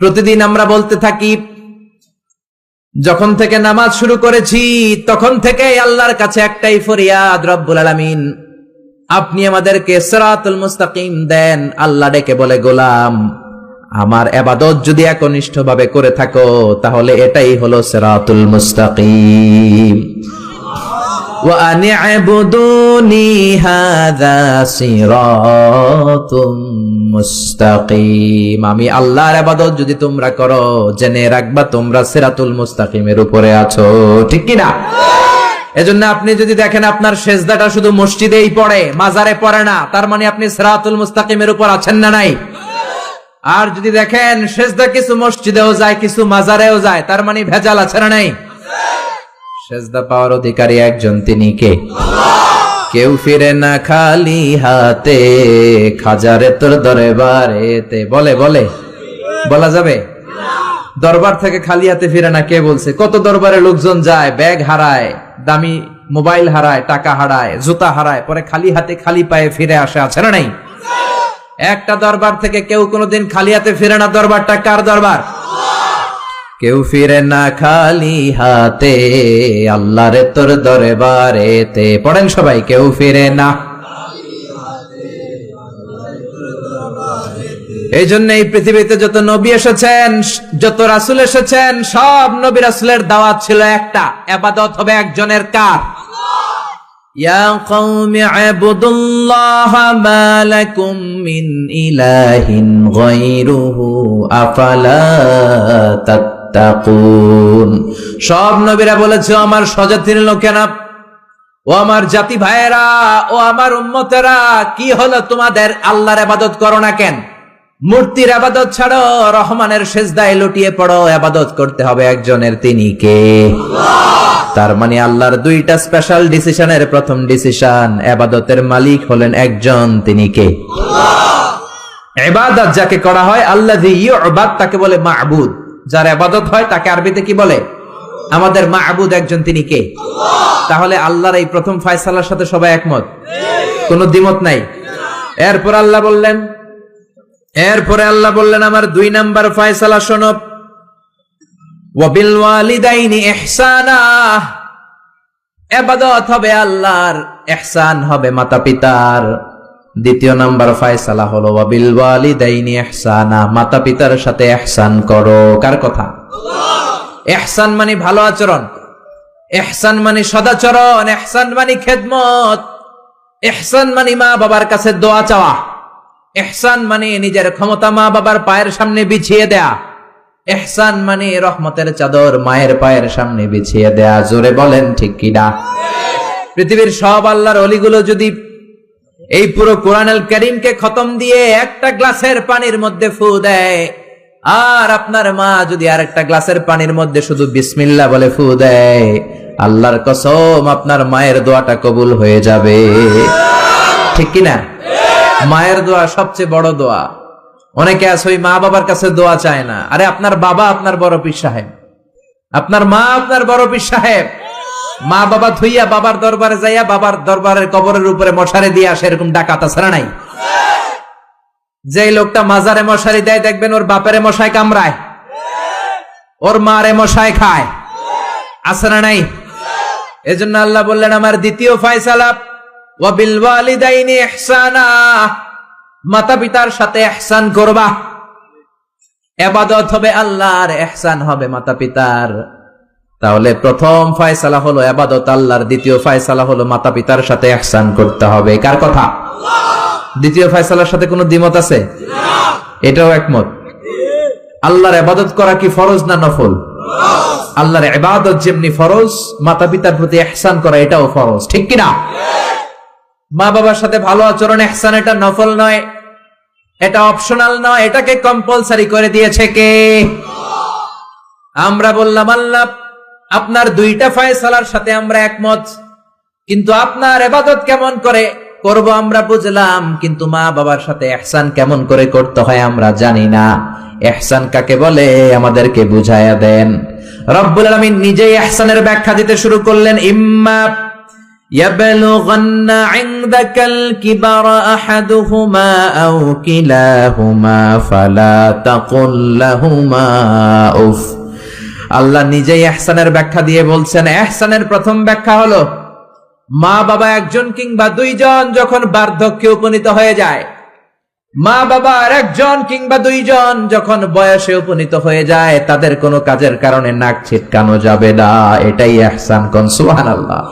প্রতিদিন আমরা বলতে থাকি, যখন থেকে নামাজ শুরু করেছি, তখন থেকে আল্লাহর কাছে একটাই ফরিয়াদ, রব্বুল আলামিন, আপনি আমাদেরকে সিরাতুল মুস্তাকিম দেন। আল্লাহ ডেকে বলে, গোলাম, আমার এবাদত যদি একনিষ্ঠ ভাবে করে থাকো, তাহলে এটাই হলো সিরাতুল মুস্তাকিম। وأن اعبدوني هذا صراط মুস্তাকিম আমি আল্লাহর ইবাদত যদি তোমরা করো জেনে রাখবা তোমরা সিরাতুল মুস্তাকিমের উপরে আছো ঠিক কি না এজন্য আপনি যদি দেখেন আপনার সেজদাটা শুধু মসজিদেই পড়ে মাজারে পড়ে না তার মানে আপনি সিরাতুল মুস্তাকিমের উপর আছেন না নাই আর যদি দেখেন সেজদা কিছু মসজিদেও যায় কিছু মাজারেও যায় তার মানে ভেজাল আছে না নাই সেজদা পাওয়ার অধিকারী একজন, তিনি কে? কেউ ফিরে না খালি হাতে, খাজারে তোর দরবারেতে। বলে বলে, বলা যাবে? দরবার থেকে খালি হাতে ফিরে না কে বলছে? কত দরবারে লোকজন যায়, ব্যাগ হারায়, দামি মোবাইল হারায়, টাকা হারায়, জুতা হারায়, পরে খালি হাতে খালি পায়ে ফিরে আসে, আছে না নাই? একটা দরবার থেকে কেউ কোনোদিন খালি হাতে ফিরে না, দরবারটা কার দরবার? কেউ ফিরে না খালি হাতে আল্লাহরে তোর দরবারেতে পড়েন সবাই কেউ ফিরে না এই জন্য এই পৃথিবীতে যত নবী এসেছেন যত রাসুল এসেছেন সব নবী রাসুলের দাওয়াত ছিল একটা আবাদত হবে একজনের কার يا قوم اعبدوا الله ما لكم من إله غيره أفلا تتقون সব নবীরা বলেছে আমার স্বজাতির লোকেরা ও আমার জাতি ভাইয়েরা ও আমার উম্মতেরা কি হলো তোমাদের? আল্লাহর আবাদত করো না কেন? মূর্তির আবাদত ছাড়ো রহমানের সেজদায় লুটিয়ে পড়ো আবাদত করতে হবে একজনের তিনি কে? তার মানে আল্লাহর দুইটা স্পেশাল ডিসিশনের প্রথম ডিসিশন আবাদতের মালিক হলেন একজন তিনি কে? এবাদত যাকে করা হয় আল্লাহ তাকে বলে মাহবুদ যার আবাদত হয় তাকে আরবিতে কি বলে? আমাদের মা আবুদ একজন তিনি কে? তাহলে আল্লাহর এই প্রথম ফায়সালার সাথে সবাই একমত? কোনো দ্বিমত নাই। এরপর আল্লাহ বললেন এরপরে আল্লাহ বললেন আমার দুই নাম্বার ফায়সালা শোনো। ওয়াবিল ওয়ালিদাইনি ইহসানা। এবাদত হবে আল্লাহর ইহসান হবে মাতা পিতার দ্বিতীয় নাম্বার ফায়সালা হলো ওয়াবিল ওয়ালিদাইনি ইহসানা মাতা পিতার সাথে ইহসান করো। কার কথা? ইহসান মানে ভালো আচরণ। ইহসান মানে সদাচরণ। ইহসান মানে খেদমত। ইহসান মানে মা বাবার কাছে দোয়া চাওয়া। ইহসান মানে নিজের ক্ষমতা মা বাবার পায়ের সামনে বিছিয়ে দেয়া। এহসান মানে রহমতের চাদর মায়ের পায়ের সামনে বিছিয়ে দেয়া। জোরে বলেন ঠিক কিনা পৃথিবীর সব আল্লাহর অলিগুলো যদি এই পুরো কোরআনুল করিমকে খতম দিয়ে একটা গ্লাসের পানির মধ্যে ফু দেয়। আর আপনার মা যদি আর একটা গ্লাসের পানির মধ্যে শুধু বিসমিল্লা বলে ফু দেয়, আল্লাহর কসম আপনার মায়ের দোয়াটা কবুল হয়ে যাবে। ঠিক কিনা মায়ের দোয়া সবচেয়ে বড় দোয়া। অনেকে আছে, ওই মা বাবার কাছে দোয়া চায় না। আরে, আপনার বাবা আপনার বড় পীর সাহেব। আপনার মা আপনার বড় পীর সাহেব। মা বাবা ধুইয়া বাবার দরবারে যাইয়া বাবার দরবারের কবরের উপরে মশারি দিয়ে আসে এরকম না নাই? যে লোকটা মাজারে মশারি দেয়, দেখবেন ওর বাপেরে মশাই কামড়ায়। ওর মারে মশাই খায়। নাই? এজন্য আল্লাহ বললেন, আমার দ্বিতীয় ফায়সালা মাতা পিতার সাথে এহসান করবা। এবাদত হবে আল্লাহর এহসান হবে মাতা পিতার তাহলে প্রথম ফয়সালা হলো এবাদত আল্লাহর দ্বিতীয় ফয়সালা হলো মাতা পিতার সাথে এহসান করতে হবে। কার কথা? দ্বিতীয় ফয়সালার সাথে কোনো দ্বিমত আছে? এটাও একমত। আল্লাহর এবাদত করা কি ফরজ না নফল? আল্লাহর এবাদত যেমনি ফরজ মাতা পিতার প্রতি এহসান করা এটাও ফরজ। ঠিক কিনা? মা বাবার সাথে ভালো আচরণ এহসান এটা নফল নয়, এটা অপশনাল নয়, এটাকে কম্পালসারি করে দিয়েছে কে? আমরা বললাম, আল্লাহ আপনার দুইটা ফয়সালার সাথে আমরা একমত কিন্তু আপনার এবাদত কেমন করে করব আমরা বুঝলাম কিন্তু মা বাবার সাথে এহসান কেমন করে করতে হয় আমরা জানি না এহসান কাকে বলে আমাদেরকে বুঝায়া দেন রব্বুল আলামিন নিজেই এহসানের ব্যাখ্যা দিতে শুরু করলেন ইম্মা يبلغن عندك الكبر أحدهما أو كلاهما فلا تقل لهما أف আল্লাহ নিজেই এহসানের ব্যাখ্যা দিয়ে বলছেন, এহসানের প্রথম ব্যাখ্যা হলো, মা বাবা একজন কিংবা দুইজন যখন বার্ধক্যে উপনীত হয়ে যায়, মা বাবা আর একজন কিংবা দুইজন যখন বয়সে উপনীত হয়ে যায়, তাদের কোনো কাজের কারণে নাক ছিটকানো যাবে না। এটাই এহসান কনসুহান সুবহানাল্লাহ।